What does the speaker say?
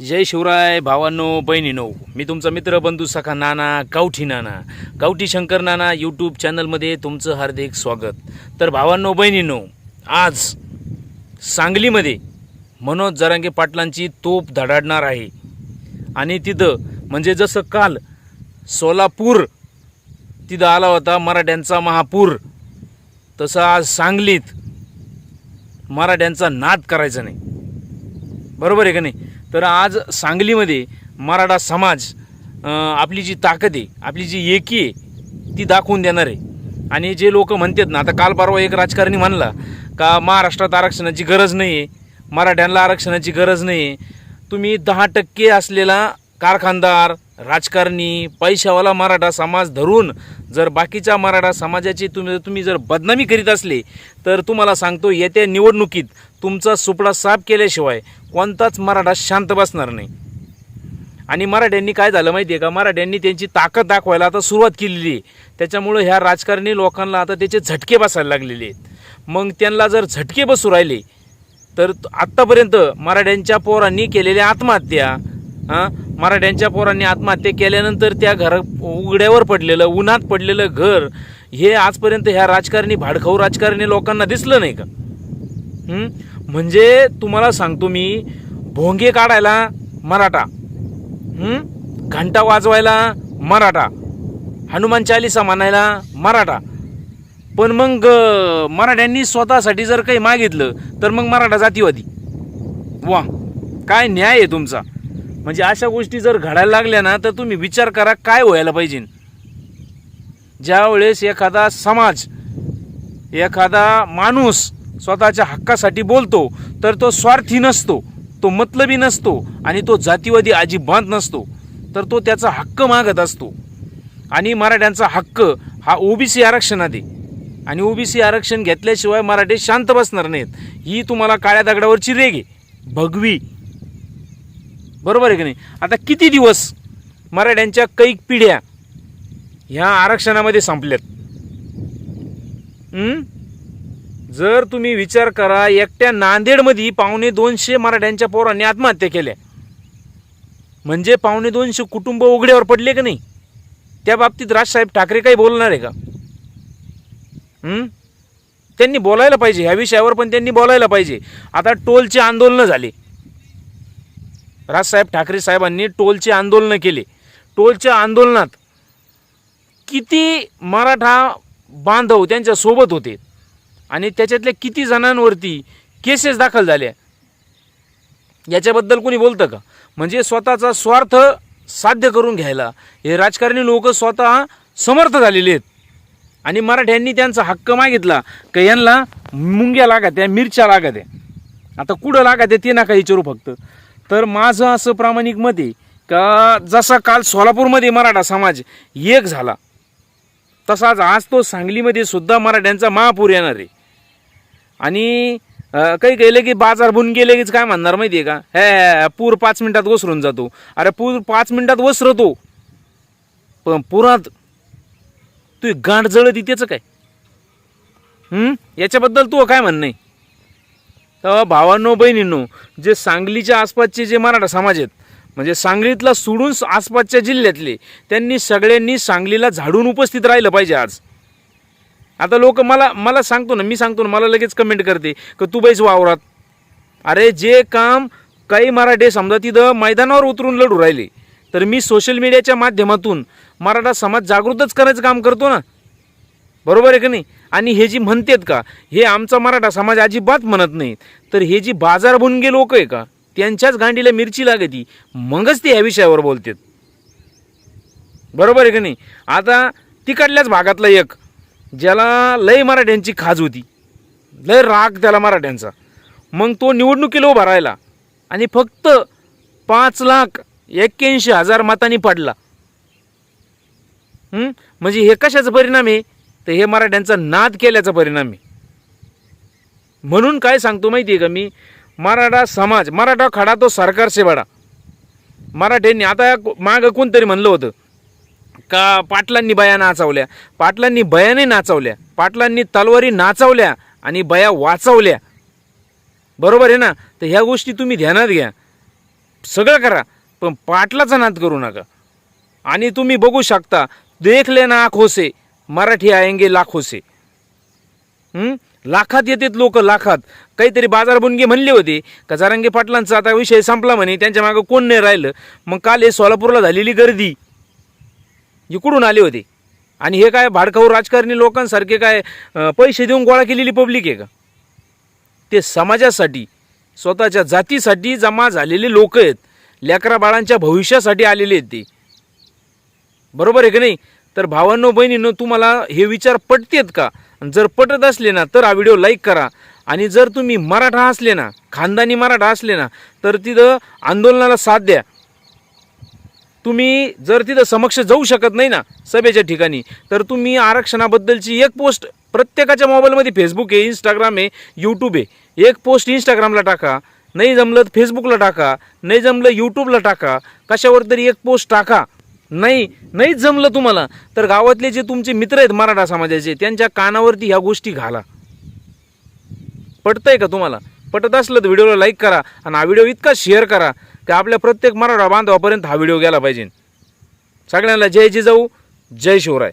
जय शिवराय भावांनो बहिणीनो. मी तुमचा मित्र बंधू सखा नाना गावठी नाना. गावठी शंकर नाना यूट्यूब चॅनलमध्ये तुमचं हार्दिक स्वागत. तर भावांनो बहिणीनो आज सांगलीमध्ये मनोज जरांगे पाटलांची तोप धडाडणार आहे. आणि तिथं म्हणजे जसं काल सोलापूर तिथं आला होता मराठ्यांचा महापूर तसं आज सांगलीत मराठ्यांचा नाद करायचा नाही. बरोबर आहे का नाही? तर आज सांगलीमध्ये मराठा समाज आपली जी ताकद आहे आपली जी एकी आहे ती दाखवून देणार आहे. आणि जे लोक म्हणतात ना आता काल परवा एक राजकारणी म्हणला का महाराष्ट्रात आरक्षणाची गरज नाही आहे मराठ्यांना आरक्षणाची गरज नाही आहे तुम्ही दहा टक्के असलेला कारखानदार राजकारणी पैशावाला मराठा समाज धरून जर बाकीच्या मराठा समाजाची तुम्ही तुम्ही जर बदनामी करीत असले तर तुम्हाला सांगतो येत्या निवडणुकीत तुमचा सुपडा साफ केल्याशिवाय कोणताच मराठा शांत बसणार नाही. आणि मराठ्यांनी काय झालं माहिती आहे का? मराठ्यांनी त्यांची ताकद दाखवायला आता सुरुवात केलेली आहे. त्याच्यामुळं ह्या राजकारणी लोकांना आता त्याचे झटके बसायला लागलेले आहेत. मग त्यांना जर झटके बसू राहिले तर आत्तापर्यंत मराठ्यांच्या पोरांनी केलेल्या आत्महत्या हां? मराठ्यांच्या पोरांनी आत्महत्या केल्यानंतर त्या घर उघड्यावर पडलेलं उन्हात पडलेलं घर हे आजपर्यंत ह्या राजकारणी भाडखाऊ राजकारणी लोकांना दिसलं नाही का? म्हणजे तुम्हाला सांगतो मी भोंगे काढायला मराठा. घंटा वाजवायला मराठा. हनुमान चालिसा म्हणायला मराठा. पण मग मराठ्यांनी स्वतःसाठी जर काही मागितलं तर मग मराठा जातीवादी. वा काय न्याय आहे तुमचा. म्हणजे अशा गोष्टी जर घडायला लागल्या ना तर तुम्ही विचार करा काय व्हायला पाहिजे. ज्यावेळेस एखादा समाज एखादा माणूस स्वतःच्या हक्कासाठी बोलतो तर तो स्वार्थी नसतो तो मतलबी नसतो आणि तो जातीवादी अजिबात नसतो तर तो त्याचा हक्क मागत असतो. आणि मराठ्यांचा हक्क हा ओबीसी आरक्षणात आहे. आणि ओबीसी आरक्षण घेतल्याशिवाय मराठी शांत बसणार नाहीत. ही तुम्हाला काळ्या दगडावरची रेग आहे. भगवी. बरोबर आहे की नाही? आता किती दिवस मराठ्यांच्या कैक पिढ्या ह्या आरक्षणामध्ये संपल्यात? जर तुम्ही विचार करा एकट्या नांदेडमध्ये पावणे दोनशे मराठ्यांच्या पोरांनी आत्महत्या केल्या. म्हणजे पावणे दोनशे कुटुंब उघड्यावर पडले का नाही? त्या बाबतीत राजसाहेब ठाकरे काही बोलणार आहे का? त्यांनी बोलायला पाहिजे ह्या विषयावर पण त्यांनी बोलायला पाहिजे. आता टोलचे आंदोलनं झाले. राजसाहेब ठाकरे साहेबांनी टोलचे आंदोलनं केले. टोलच्या आंदोलनात किती मराठा बांधव त्यांच्यासोबत होते? आणि त्याच्यातल्या किती जणांवरती केसेस दाखल झाल्या याच्याबद्दल कोणी बोलतं का? म्हणजे स्वतःचा स्वार्थ साध्य करून घ्यायला. हे राजकारणी लोक स्वतः समर्थ झालेले आहेत. आणि मराठ्यांनी त्यांचा हक्क मागितला का यांना मुंग्या लागत आहे मिरच्या लागत आहे. आता कुठं लागत आहे ते नका विचारू फक्त. तर माझं असं प्रामाणिक मत आहे का जसा काल सोलापूरमध्ये मराठा समाज एक झाला तसाच आज तो सांगलीमध्ये सुद्धा मराठ्यांचा महापूर येणार आहे. आणि काही गेले की बाजार बुन गेले कीच काय म्हणणार माहिती आहे का? हे पूर पाच मिनिटात वसरून जातो. अरे पूर पाच मिनिटात वसरतो पण पुरात तू गांड जळती त्याचं काय? याच्याबद्दल तू काय म्हणणं आहे तर भावांनो बहिणींनो जे सांगलीच्या आसपासचे जे मराठा समाज आहेत म्हणजे सांगलीतला सोडून आसपासच्या जिल्ह्यातले त्यांनी सगळ्यांनी सांगलीला झाडून उपस्थित राहिलं पाहिजे आज. आता लोक मला मला सांगतो ना मी सांगतो ना मला लगेच कमेंट करते की तू बैस वावरात. अरे जे काम काही मराठे समजा तिथं मैदानावर उतरून लढू राहिले तर मी सोशल मीडियाच्या माध्यमातून मराठा समाज जागृतच करायचं काम करतो ना. बरोबर आहे का नाही? आणि हे जी म्हणतात का हे आमचा मराठा समाज अजिबात म्हणत नाही. तर हे जी बाजार बुनगे लोक आहे का त्यांच्याच गांडीला मिरची लागती मगच ते ह्या विषयावर बोलतात. बरोबर आहे का नाही? आता तिकडल्याच भागातला एक ज्याला लय मराठ्यांची खाज होती. लय राग त्याला मराठ्यांचा. मग तो निवडणुकीला उभा राहिला आणि फक्त पाच लाख एक्क्याऐंशी हजार मतांनी पडला. म्हणजे हे कशाचा परिणाम आहे? तर हे मराठ्यांचा नाद केल्याचा परिणाम आहे. म्हणून काय सांगतो माहिती आहे का मी? मराठा समाज मराठा खडा तो सरकार सेवाडा मराठ्यांनी आता मागं कोणतरी म्हणलं होतं? का पाटलांनी बया नाचवल्या? पाटलांनी बयाने नाचवल्या. पाटलांनी तलवारी नाचवल्या आणि बया वाचवल्या. बरोबर आहे ना? तर ह्या गोष्टी तुम्ही ध्यानात घ्या. सगळं करा पण पाटलाचा नाद करू नका. आणि तुम्ही बघू शकता देख लेना आखोसे मराठी आयंगे लाखोसे. लाखात येतात लोक लाखात. काहीतरी बाजार बुनगे म्हणले होते का जारांगे पाटलांचा आता विषय संपला म्हणे त्यांच्या मागं कोण नाही राहिलं. मग काल हे सोलापूरला झालेली गर्दी. इकडून आले होते. आणि हे काय भाडखाऊ राजकारणी लोकांसारखे काय पैसे देऊन गोळा केलेली पब्लिक आहे का? ते समाजासाठी स्वतःच्या जातीसाठी जमा झालेले लोक आहेत. लेकरा बाळांच्या भविष्यासाठी आलेले आहेत ते. बरोबर आहे की नाही? तर भावांनो बहिणींनो तुम्हाला हे विचार पटतेत का? आणि जर पटत असले ना तर हा व्हिडिओ लाईक करा. आणि जर तुम्ही मराठा असले ना खानदानी मराठा असले ना तर तिथं आंदोलनाला साथ द्या. तुम्ही जर तिथं समक्ष जाऊ शकत नाही ना सभेच्या ठिकाणी तर तुम्ही आरक्षणाबद्दलची एक पोस्ट प्रत्येकाच्या मोबाईलमध्ये फेसबुक आहे इंस्टाग्राम आहे यूट्यूब आहे. एक पोस्ट इंस्टाग्रामला टाका नाही जमलं तर फेसबुकला टाका नाही जमलं यूट्यूबला टाका कशावर तरी एक पोस्ट टाका. नाही नाहीच जमलं तुम्हाला तर गावातले जे तुमचे मित्र आहेत मराठा समाजाचे त्यांच्या कानावरती ह्या गोष्टी घाला. पटतंय का तुम्हाला? पटत असलं तर व्हिडिओला लाईक करा आणि हा व्हिडिओ इतका शेअर करा की आपल्या प्रत्येक मराठा बांधवापर्यंत हा व्हिडिओ गेला पाहिजे. सगळ्यांना जय जिजाऊ जय शिवराय.